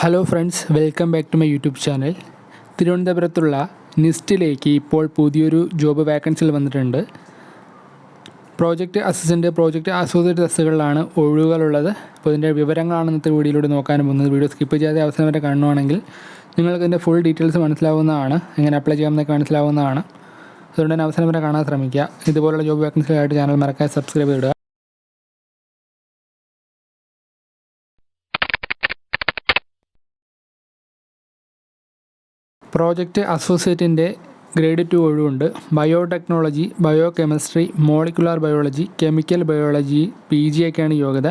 Hello friends welcome back to my YouTube channel തിരുവനന്തപുരത്തുള്ള നിസ്റ്റിലേക്ക് ഇപ്പോൾ പുതിയൊരു ജോബ് വാക്കൻസികൾ വന്നിട്ടുണ്ട്. പ്രോജക്റ്റ് അസിസ്റ്റന്റ് പ്രോജക്റ്റ് അസോസിയേറ്റ് തസ്സുകളിലാണ് ഒഴിവുകളുള്ളത്. അപ്പോൾ ഇതിന്റെ വിവരങ്ങളാണ് ഇന്നത്തെ വീഡിയോയിലൂടെ നോക്കാൻ പോകുന്നത്. വീഡിയോ സ്കിപ്പ് ചെയ്യാതെ അവസാനം വരെ കാണുവാണെങ്കിൽ നിങ്ങൾക്ക് ഇതിന്റെ ഫുൾ ഡീറ്റെയിൽസ് മനസ്സിലാവുന്നതാണ്. എങ്ങനെ അപ്ലൈ ചെയ്യാമെന്നൊക്കെ മനസ്സിലാവുന്നതാണ്. അതുകൊണ്ട് തന്നെ അവസാനം വരെ കാണാൻ ശ്രമിക്കുക. ഇതുപോലുള്ള ജോബ് വാക്കൻസികളായിട്ട് ചാനൽ മറക്കാതെ സബ്സ്ക്രൈബ് ചെയ്തിടുക പ്രോജക്റ്റ് അസോസിയേറ്റിന്റെ ഗ്രേഡ് ടു ഒഴിവുണ്ട്. Biotechnology bio chemistry molecular biology chemical biology P G ഒക്കെയാണ് യോഗ്യത.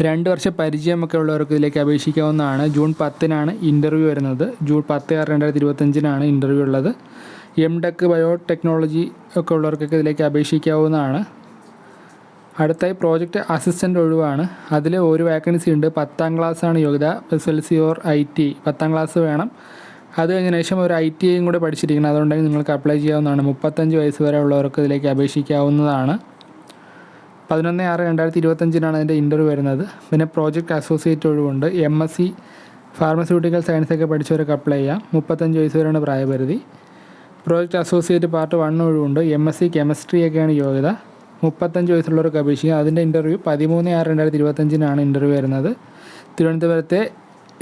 രണ്ട് വർഷ പരിചയമൊക്കെ ഉള്ളവർക്ക് ഇതിലേക്ക് അപേക്ഷിക്കാവുന്നതാണ്. ജൂൺ പത്തിനാണ് ഇന്റർവ്യൂ വരുന്നത്. ജൂൺ പത്ത് ആറ് രണ്ടായിരത്തി ഇരുപത്തഞ്ചിനാണ് ഇന്റർവ്യൂ ഉള്ളത്. എം ടെക് ബയോടെക്നോളജി ഒക്കെ ഉള്ളവർക്കൊക്കെ ഇതിലേക്ക് അപേക്ഷിക്കാവുന്നതാണ്. അടുത്തായി പ്രോജക്റ്റ് അസിസ്റ്റന്റ് ഒഴിവാണ്. അതിൽ ഒരു വേക്കൻസി ഉണ്ട്. പത്താം ക്ലാസ്സാണ് യോഗ്യത. S L C or I T. പത്താം ക്ലാസ് വേണം. അത് കഴിഞ്ഞ ശേഷം ഒരു ഐ ടി ഐയും കൂടെ പഠിച്ചിരിക്കണം അതുകൊണ്ടെങ്കിൽ നിങ്ങൾക്ക് അപ്ലൈ ചെയ്യാവുന്നതാണ്. മുപ്പത്തഞ്ച് വയസ്സ് വരെ ഉള്ളവർക്ക് ഇതിലേക്ക് അപേക്ഷിക്കാവുന്നതാണ്. പതിനൊന്ന് ആറ് രണ്ടായിരത്തി ഇരുപത്തഞ്ചിനാണ് അതിന്റെ ഇന്റർവ്യൂ വരുന്നത്. പിന്നെ പ്രോജക്റ്റ് അസോസിയേറ്റ് ഒഴിവുണ്ട്. എം എസ് സി ഫാർമസ്യൂട്ടിക്കൽ സയൻസൊക്കെ പഠിച്ചവർക്ക് അപ്ലൈ ചെയ്യാം. മുപ്പത്തഞ്ച് വയസ്സ് വരെയാണ് പ്രായപരിധി. പ്രോജക്റ്റ് അസോസിയേറ്റ് പാർട്ട് വൺ ഒഴിവുണ്ട്. എം എസ് സി കെമിസ്ട്രി ഒക്കെയാണ് യോഗ്യത. മുപ്പത്തഞ്ച് വയസ്സുള്ളവർക്ക് അപേക്ഷിക്കുക അതിന്റെ ഇന്റർവ്യൂ പതിമൂന്ന് ആറ് രണ്ടായിരത്തി ഇരുപത്തഞ്ചിനാണ് ഇന്റർവ്യൂ വരുന്നത്. തിരുവനന്തപുരത്തെ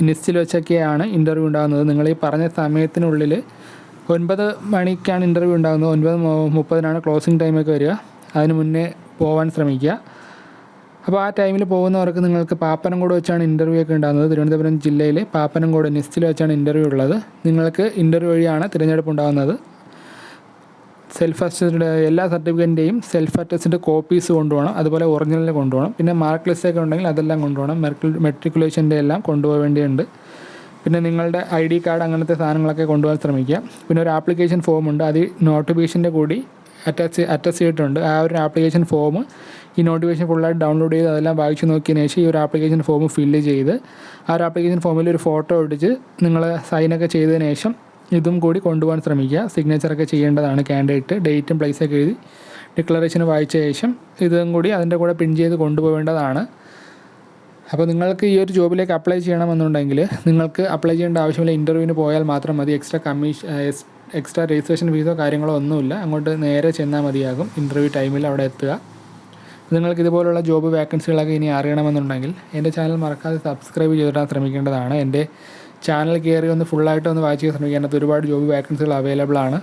നിസ്റ്റിൽ വെച്ചൊക്കെയാണ് ഇന്റർവ്യൂ ഉണ്ടാകുന്നത്. നിങ്ങൾ ഈ പറഞ്ഞ സമയത്തിനുള്ളിൽ ഒൻപത് മണിക്കാണ് ഇന്റർവ്യൂ ഉണ്ടാകുന്നത്. ഒൻപത് മുപ്പതിനാണ് ക്ലോസിംഗ് ടൈമൊക്കെ വരിക. അതിന് മുന്നേ പോകാൻ ശ്രമിക്കുക. അപ്പോൾ ആ ടൈമിൽ പോകുന്നവർക്ക് നിങ്ങൾക്ക് പാപ്പനംകോട് വെച്ചാണ് ഇന്റർവ്യൂ ഒക്കെ ഉണ്ടാകുന്നത്. തിരുവനന്തപുരം ജില്ലയിൽ പാപ്പനംകോട് നിസ്റ്റിൽ വെച്ചാണ് ഇന്റർവ്യൂ ഉള്ളത്. നിങ്ങൾക്ക് ഇന്റർവ്യൂ വഴിയാണ് തിരഞ്ഞെടുപ്പ് ഉണ്ടാകുന്നത്. സെൽഫ് അറ്റസ്റ്റഡ് എല്ലാ സർട്ടിഫിക്കറ്റിന്റെയും സെൽഫ് അറ്റസ്റ്റഡ് കോപ്പീസ് കൊണ്ടുപോകണം. അതുപോലെ ഒറിജിനൽ കൊണ്ടുപോകണം. പിന്നെ മാർക്ക് ലിസ്റ്റ് ഒക്കെ ഉണ്ടെങ്കിൽ അതെല്ലാം കൊണ്ടുപോകണം. മെട്രിക്കുലേഷന്റെ എല്ലാം കൊണ്ടുപോകേണ്ടിയുണ്ട് പിന്നെ നിങ്ങളുടെ ഐ ഡി കാർഡ് അങ്ങനത്തെ സാധനങ്ങളൊക്കെ കൊണ്ടുപോകാൻ ശ്രമിക്കുക. പിന്നെ ഒരു ആപ്ലിക്കേഷൻ ഫോം ഉണ്ട്. അത് നോട്ടിഫിക്കേഷന്റെ കൂടി അറ്റാച്ച് അറ്റാച്ച് ചെയ്തിട്ടുണ്ട്. ആ ഒരു ആപ്ലിക്കേഷൻ ഫോം ഈ നോട്ടിഫിക്കേഷൻ ഫുള്ളായിട്ട് ഡൗൺലോഡ് ചെയ്ത് അതെല്ലാം വായിച്ചു നോക്കിയതിന് ശേഷം ഈ ഒരു ആപ്ലിക്കേഷൻ ഫോം ഫില്ല് ചെയ്ത് ആ ഒരു ആപ്ലിക്കേഷൻ ഫോമിൽ ഒരു ഫോട്ടോ ഒട്ടിച്ച് നിങ്ങൾ സൈനൊക്കെ ചെയ്തതിന് ശേഷം ഇതും കൂടി കൊണ്ടുപോകാൻ ശ്രമിക്കുക. സിഗ്നേച്ചറൊക്കെ ചെയ്യേണ്ടതാണ് ക്യാൻഡിഡേറ്റ് ഡേറ്റും പ്ലേസൊക്കെ എഴുതി ഡിക്ലറേഷൻ വായിച്ച ശേഷം ഇതും കൂടി അതിന്റെ കൂടെ പിൻ ചെയ്ത് കൊണ്ടുപോകേണ്ടതാണ്. അപ്പോൾ നിങ്ങൾക്ക് ഈ ഒരു ജോബിലേക്ക് അപ്ലൈ ചെയ്യണമെന്നുണ്ടെങ്കിൽ നിങ്ങൾക്ക് അപ്ലൈ ചെയ്യേണ്ട ആവശ്യമില്ല. ഇന്റർവ്യൂവിന് പോയാൽ മാത്രം മതി. എക്സ്ട്രാ കമ്മീഷൻ എക്സ്ട്രാ രജിസ്ട്രേഷൻ ഫീസോ കാര്യങ്ങളോ ഒന്നുമില്ല. അങ്ങോട്ട് നേരെ ചെന്നാൽ മതിയാകും. ഇന്റർവ്യൂ ടൈമിൽ അവിടെ എത്തുക. നിങ്ങൾക്ക് ഇതുപോലുള്ള ജോബ് വേക്കൻസികളൊക്കെ ഇനി അറിയണമെന്നുണ്ടെങ്കിൽ എന്റെ ചാനൽ മറക്കാതെ സബ്സ്ക്രൈബ് ചെയ്തിടാൻ ശ്രമിക്കേണ്ടതാണ്. എന്റെ ചാനൽ കയറി ഒന്ന് ഫുള്ളായിട്ട് ഒന്ന് വായിച്ച് ശ്രമിക്കുക അതിനകത്ത് ഒരുപാട് ജോബ് വേക്കൻസികൾ അവൈലബിൾ ആണ്.